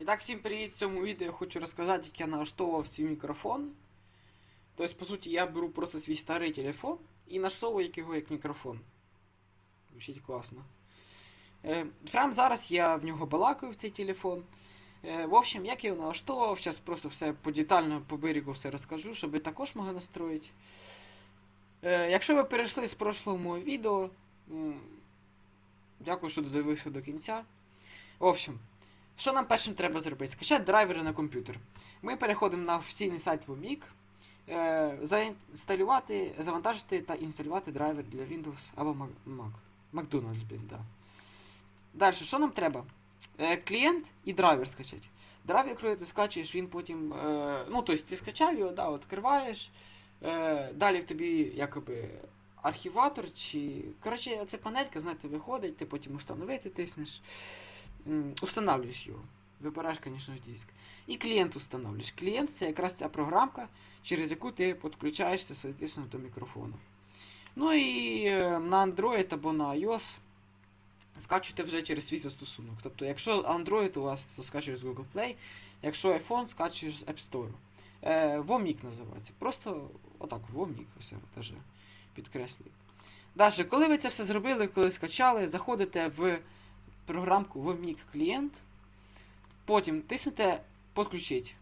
І так, всім привіт! В цьому відео хочу розказати, як я налаштовував свій мікрофон. Тобто, по суті, я беру просто свій старий телефон і налаштовую його як мікрофон. Звучить класно. Е, прямо зараз я в нього балакаю в цей телефон. Е, в общем, як я його налаштовував, зараз просто все подетально по берегу все розкажу, щоб ви також могли настроїти. Е, якщо ви перейшли з прошлого мого відео, дякую, що додивився до кінця. В общем, що нам першим треба зробити? Скачати драйвери на комп'ютер. Ми переходимо на офіційний сайт VMIG, е, заінсталювати, завантажити та інсталювати драйвер для Windows або Mac. McDonald's, блін, да. Далі, що нам треба? Е, клієнт і драйвер скачати. Драйвер, коли ти скачуєш, він потім. Е, ну, тобто ти скачав його, да, відкриваєш. Далі в тобі якоби архіватор чи. Коротше, ця панелька, знаєте, виходить, ти потім установити тиснеш. М, Устанавлюєш його. Вибираєш, звісно, диск. І клієнт установлюєш. Клієнт це якраз ця програмка, через яку ти підключаєшся, соответственно, до мікрофону. Ну і е, на Android або на iOS скачуйте вже через свій застосунок. Тобто, якщо Android у вас, то скачуєш з Google Play, якщо iPhone, скачуєш з App Store. Е, Vomik називається. Просто отак, Vomik, ось я теж підкреслюю. Далі, коли ви це все зробили, коли скачали, заходите в програмку Vomik клієнт, потім тиснете Подключить.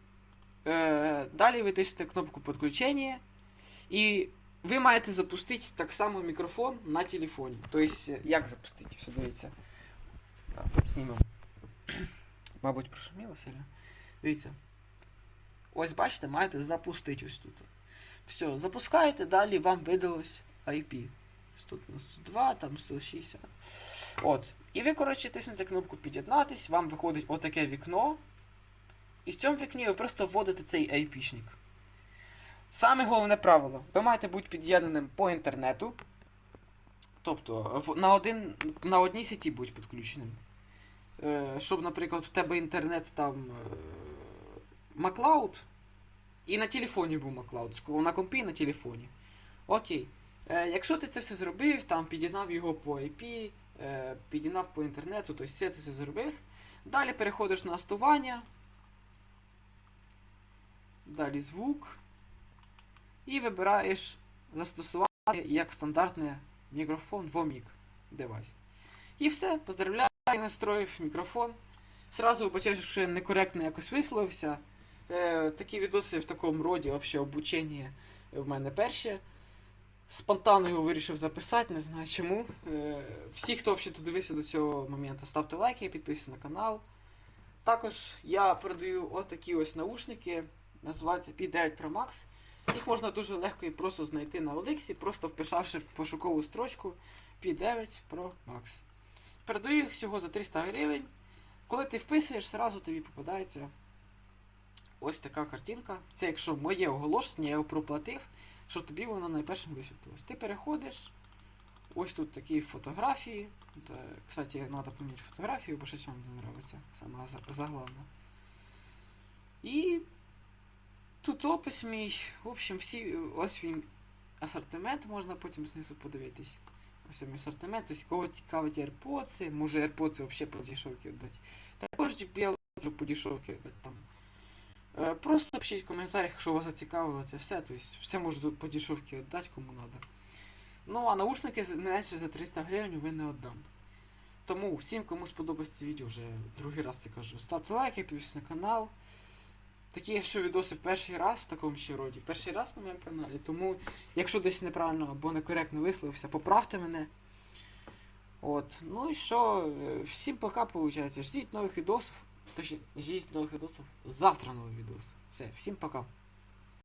Е, далі ви тиснете кнопку підключення, і ви маєте запустити так само мікрофон на телефоні. Тобто, як запустити? Все дивіться. Знімемо. Мабуть, прошуміло сильно. Дивіться. Ось бачите, маєте запустити ось тут. Все, запускаєте, далі вам видалось IP. 192, там 160. От. І ви, коротше, тиснете кнопку під'єднатись, вам виходить отаке вікно. І в цьому вікні ви просто вводите цей IP-шник. Саме головне правило. Ви маєте бути під'єднаним по інтернету. Тобто на, один, на одній сеті будь підключеним. Е, щоб, наприклад, у тебе інтернет там е, Macloud, і на телефоні був Macloud, на компі і на телефоні. Окей. Е, якщо ти це все зробив, там під'єднав його по IP, е, під'єднав по інтернету, тобто все це зробив. Далі переходиш на астування. Далі звук. І вибираєш застосувати як стандартний мікрофон Vomik девайс. І все, поздравляю, настроїв мікрофон. Сразу вибачаюсь, що я некоректно якось висловився. Е, такі відоси в такому роді, взагалі, обучення в мене перші. Спонтанно його вирішив записати, не знаю чому. Е, всі, хто взагалі додивився до цього моменту, ставте лайки, підписуйтесь на канал. Також я передаю отакі ось наушники, називаються P9 Pro Max. Їх можна дуже легко і просто знайти на Олексі, просто вписавши в пошукову строчку P9 Pro Max. Передаю їх всього за 300 гривень. Коли ти вписуєш, зразу тобі попадається ось така картинка. Це якщо моє оголошення, я його проплатив, що тобі воно найпершим висвітлилось. Ти переходиш. Ось тут такі фотографії. Та, кстати, треба поміняти фотографію, бо щось вам не подобається. Саме за- заглавне. І тут опис мій. В общем, всі, ось він асортимент, можна потім знизу подивитись. Ось мій асортимент. Тобто, кого цікавить AirPods, може AirPods взагалі по дешевки віддати. Також JBL можу по там. Е, Просто пишіть в коментарях, якщо вас зацікавило це все. Тобто, все можу тут по дешевки віддати, кому треба. Ну, а наушники менше за 300 гривень ви не віддам. Тому всім, кому сподобається відео, вже другий раз це кажу. Ставте лайки, підписуйтесь на канал. Такі що відоси в перший раз в такому ще роді. Перший раз на моєму каналі. Тому, якщо десь неправильно або некоректно висловився, поправте мене. От. Ну і що, е, всім пока, виходить. Ждіть нових відосів. Точніше, ждите новых видосов. Завтра новый видос. Все, всем пока.